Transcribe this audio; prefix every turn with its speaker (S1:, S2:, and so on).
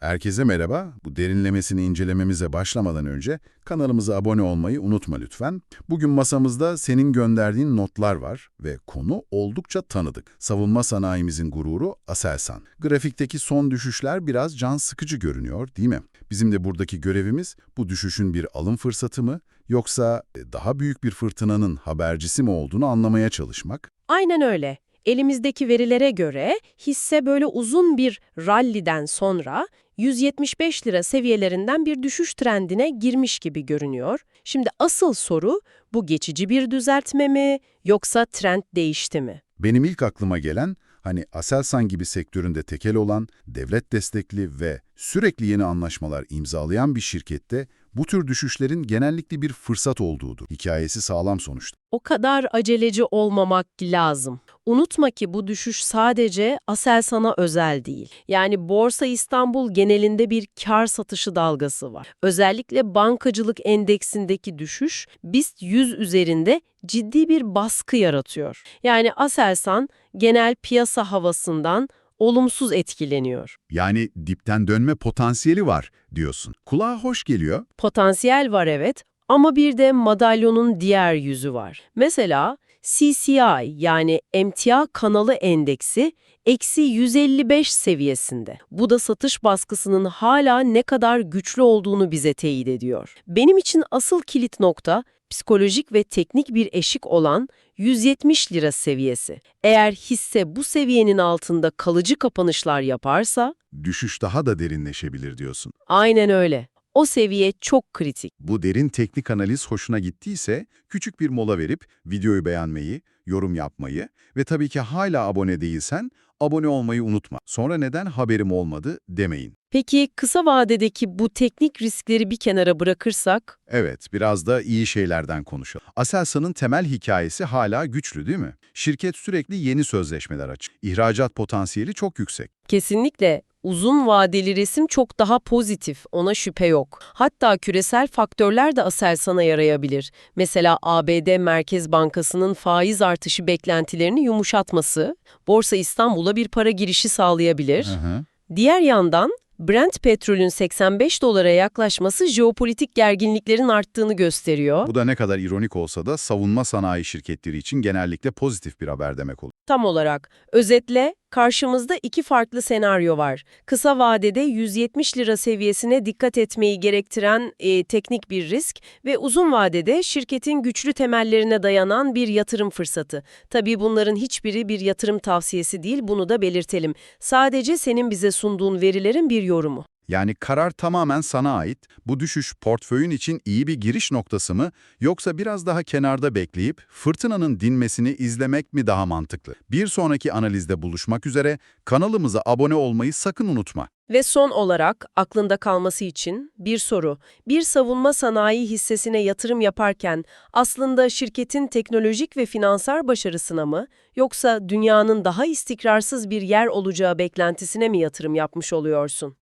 S1: Herkese merhaba. Bu derinlemesini incelememize başlamadan önce kanalımıza abone olmayı unutma lütfen. Bugün masamızda senin gönderdiğin notlar var ve konu oldukça tanıdık. Savunma sanayimizin gururu Aselsan. Grafikteki son düşüşler biraz can sıkıcı görünüyor değil mi? Bizim de buradaki görevimiz bu düşüşün bir alım fırsatı mı yoksa daha büyük bir fırtınanın habercisi mi olduğunu anlamaya çalışmak.
S2: Aynen öyle. Elimizdeki verilere göre hisse böyle uzun bir ralliden sonra 175 lira seviyelerinden bir düşüş trendine girmiş gibi görünüyor. Şimdi asıl soru bu geçici bir düzeltme mi yoksa trend değişti mi?
S1: Benim ilk aklıma gelen hani Aselsan gibi sektöründe tekel olan, devlet destekli ve sürekli yeni anlaşmalar imzalayan bir şirkette bu tür düşüşlerin genellikle bir fırsat olduğudur. Hikayesi sağlam sonuçta.
S2: O kadar aceleci olmamak lazım. Unutma ki bu düşüş sadece Aselsan'a özel değil. Yani Borsa İstanbul genelinde bir kar satışı dalgası var. Özellikle bankacılık endeksindeki düşüş BIST 100 üzerinde ciddi bir baskı yaratıyor. Yani Aselsan genel piyasa havasından olumsuz etkileniyor.
S1: Yani dipten dönme potansiyeli var diyorsun. Kulağa hoş geliyor.
S2: Potansiyel var evet ama bir de madalyonun diğer yüzü var. Mesela CCI yani emtia kanalı endeksi eksi 155 seviyesinde. Bu da satış baskısının hala ne kadar güçlü olduğunu bize teyit ediyor. Benim için asıl kilit nokta psikolojik ve teknik bir eşik olan 170 lira seviyesi. Eğer hisse bu seviyenin altında kalıcı kapanışlar yaparsa
S1: Düşüş daha da derinleşebilir diyorsun.
S2: aynen öyle. O seviye çok kritik.
S1: Bu derin teknik analiz hoşuna gittiyse küçük bir mola verip videoyu beğenmeyi, yorum yapmayı ve tabii ki hala abone değilsen abone olmayı unutma. Sonra neden haberim olmadı demeyin.
S2: Peki kısa vadedeki bu teknik riskleri bir kenara bırakırsak
S1: Evet, biraz da iyi şeylerden konuşalım. Aselsan'ın temel hikayesi hala güçlü değil mi? Şirket sürekli yeni sözleşmeler açık. İhracat potansiyeli çok yüksek.
S2: Kesinlikle uzun vadeli resim çok daha pozitif, ona şüphe yok. Hatta küresel faktörler de Aselsan'a yarayabilir. Mesela ABD Merkez Bankası'nın faiz artışı beklentilerini yumuşatması, Borsa İstanbul'a bir para girişi sağlayabilir.
S1: Hı hı.
S2: Diğer yandan Brent petrolün 85 dolara yaklaşması jeopolitik gerginliklerin arttığını gösteriyor.
S1: Bu da ne kadar ironik olsa da savunma sanayi şirketleri için genellikle pozitif bir haber demek olur.
S2: Tam olarak. Özetle, karşımızda iki farklı senaryo var. Kısa vadede 170 lira seviyesine dikkat etmeyi gerektiren e, teknik bir risk ve uzun vadede şirketin güçlü temellerine dayanan bir yatırım fırsatı. Tabii bunların hiçbiri bir yatırım tavsiyesi değil, bunu da belirtelim. Sadece senin bize sunduğun verilerin bir yorumu.
S1: Yani karar tamamen sana ait. Bu düşüş portföyün için iyi bir giriş noktası mı yoksa biraz daha kenarda bekleyip fırtınanın dinmesini izlemek mi daha mantıklı? Bir sonraki analizde buluşmak üzere kanalımıza abone olmayı sakın unutma.
S2: Ve son olarak aklında kalması için bir soru. Bir savunma sanayi hissesine yatırım yaparken aslında şirketin teknolojik ve finansal başarısına mı yoksa dünyanın daha istikrarsız bir yer olacağı beklentisine mi yatırım yapmış oluyorsun?